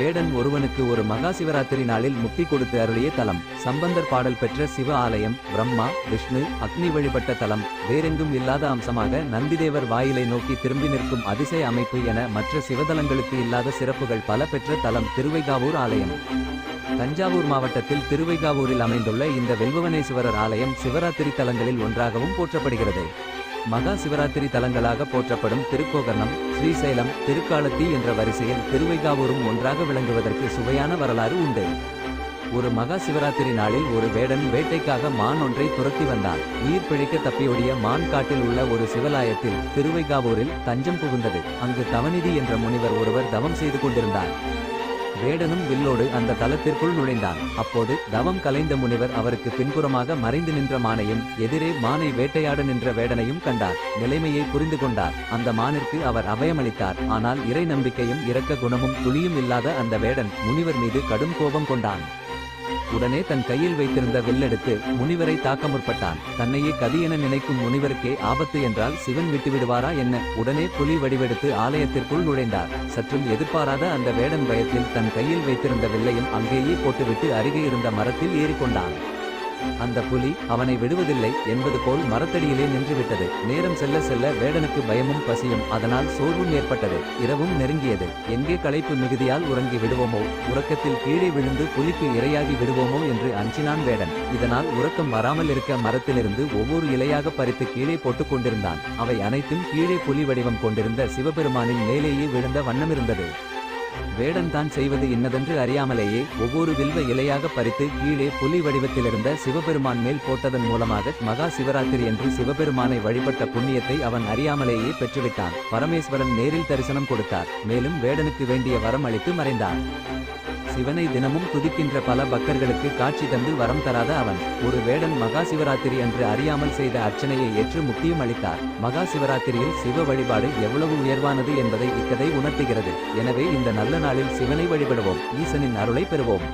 வேடன் ஒருவனுக்கு ஒரு மகா சிவராத்திரி நாளில் முக்தி கொடுத்து அருளிய தலம். சம்பந்தர் பாடல் பெற்ற சிவ ஆலயம் பிரம்மா விஷ்ணு அக்னி வழிபட்ட தலம். வேறெங்கும் இல்லாத அம்சமாக நந்திதேவர் வாயிலை நோக்கி திரும்பி நிற்கும் அதிசய அமைப்பு என மற்ற சிவதலங்களுக்கு இல்லாத சிறப்புகள் பல பெற்ற தலம் திருவைகாவூர் ஆலயம். தஞ்சாவூர் மாவட்டத்தில் திருவைகாவூரில் அமைந்துள்ள இந்த வெல்பவனேஸ்வரர் ஆலயம் சிவராத்திரி தலங்களில் ஒன்றாகவும் போற்றப்படுகிறது. மகா சிவராத்திரி தலங்களாக போற்றப்படும் திருக்கோகர்ணம் ஸ்ரீசைலம் திருக்காலத்தி என்ற வரிசையில் திருவைகாவூரும் ஒன்றாக விளங்குவதற்கு சுவையான வரலாறு உண்டு. ஒரு மகா சிவராத்திரி நாளில் ஒரு வேடன் வேட்டைக்காக மான் ஒன்றை துரத்தி வந்தான். உயிர் பிழைக்க தப்பியோடிய மான் காட்டில் உள்ள ஒரு சிவலாயத்தில் திருவைகாவூரில் தஞ்சம் புகுந்தது. அங்கு தவநிதி என்ற முனிவர் ஒருவர் தவம் செய்து கொண்டிருந்தார். வேடனும் வில்லோடு அந்த தலத்திற்குள் நுழைந்தான். அப்போது தவம் கலைந்த முனிவர் அவருக்கு பின்புறமாக மறைந்து நின்ற மானையும் எதிரே மானை வேட்டையாட நின்ற வேடனையும் கண்டார். நிலைமையை புரிந்து கொண்டார். அந்த மானிற்கு அவர் அபயமளித்தார். ஆனால் இறை நம்பிக்கையும் இரக்க குணமும் துளியும் இல்லாத அந்த வேடன் முனிவர் மீது கடும் கோபம் கொண்டான். உடனே தன் கையில் வைத்திருந்த வில்லெடுத்து முனிவரை தாக்க முற்பட்டான் தன்னையே கதி என நினைக்கும் முனிவருக்கே ஆபத்து என்றால் சிவன் விட்டுவிடுவாரா என்ன? உடனே புலி வடிவெடுத்து ஆலயத்திற்குள் நுழைந்தார். சற்றும் எதிர்பாராத அந்த வேடன் பயத்தில் தன் கையில் வைத்திருந்த வில்லையும் அங்கேயே போட்டுவிட்டு அருகே இருந்த மரத்தில் ஏறிக்கொண்டான். அந்த புலி அவனை விடுவதில்லை என்பது போல் மரத்தடியிலே நின்றுவிட்டது. நேரம் செல்ல செல்ல வேடனுக்கு பயமும் பசியும். அதனால் சோர்வும் ஏற்பட்டது. இரவும் நெருங்கியது. எங்கே களைப்பு மிகுதியால் உறங்கி விடுவோமோ? உறக்கத்தில் கீழே விழுந்து புலிக்கு இரையாகி விடுவோமோ என்று அஞ்சினான் வேடன். இதனால் உறக்கம் வராமல் இருக்க மரத்திலிருந்து ஒவ்வொரு இலையாக பறித்து கீழே போட்டுக் கொண்டிருந்தான். அவை அனைத்தும் கீழே புலி வடிவம் கொண்டிருந்த சிவபெருமானின் மேலேயே விழுந்த வண்ணமிருந்தது வேடன் தான் செய்வது இன்னதென்று அறியாமலேயே ஒவ்வொரு வில்வ இலையாக பறித்து கீழே புலி வடிவத்திலிருந்த சிவபெருமான் மேல் போட்டதன் மூலமாக மகா சிவராத்திரி என்று சிவபெருமானை வழிபட்ட புண்ணியத்தை அவன் அறியாமலேயே பெற்றுவிட்டான். பரமேஸ்வரன் நேரில் தரிசனம் கொடுத்தார். மேலும் வேடனுக்கு வேண்டிய வரம் அளித்து மறைந்தார். சிவனை தினமும் துதிக்கின்ற பல பக்தர்களுக்கு காட்சி தந்து வரம் தராத அவன். ஒரு வேடன் மகா சிவராத்திரி அன்று அறியாமல் செய்த அர்ச்சனையை ஏற்று முக்தியும் அளித்தார். மகா சிவராத்திரியில் சிவ வழிபாடு எவ்வளவு உயர்வானது என்பதை இக்கதை உணர்த்துகிறது. எனவே இந்த நல்ல நாளில் சிவனை வழிபடுவோம். ஈசனின் அருளை பெறுவோம்.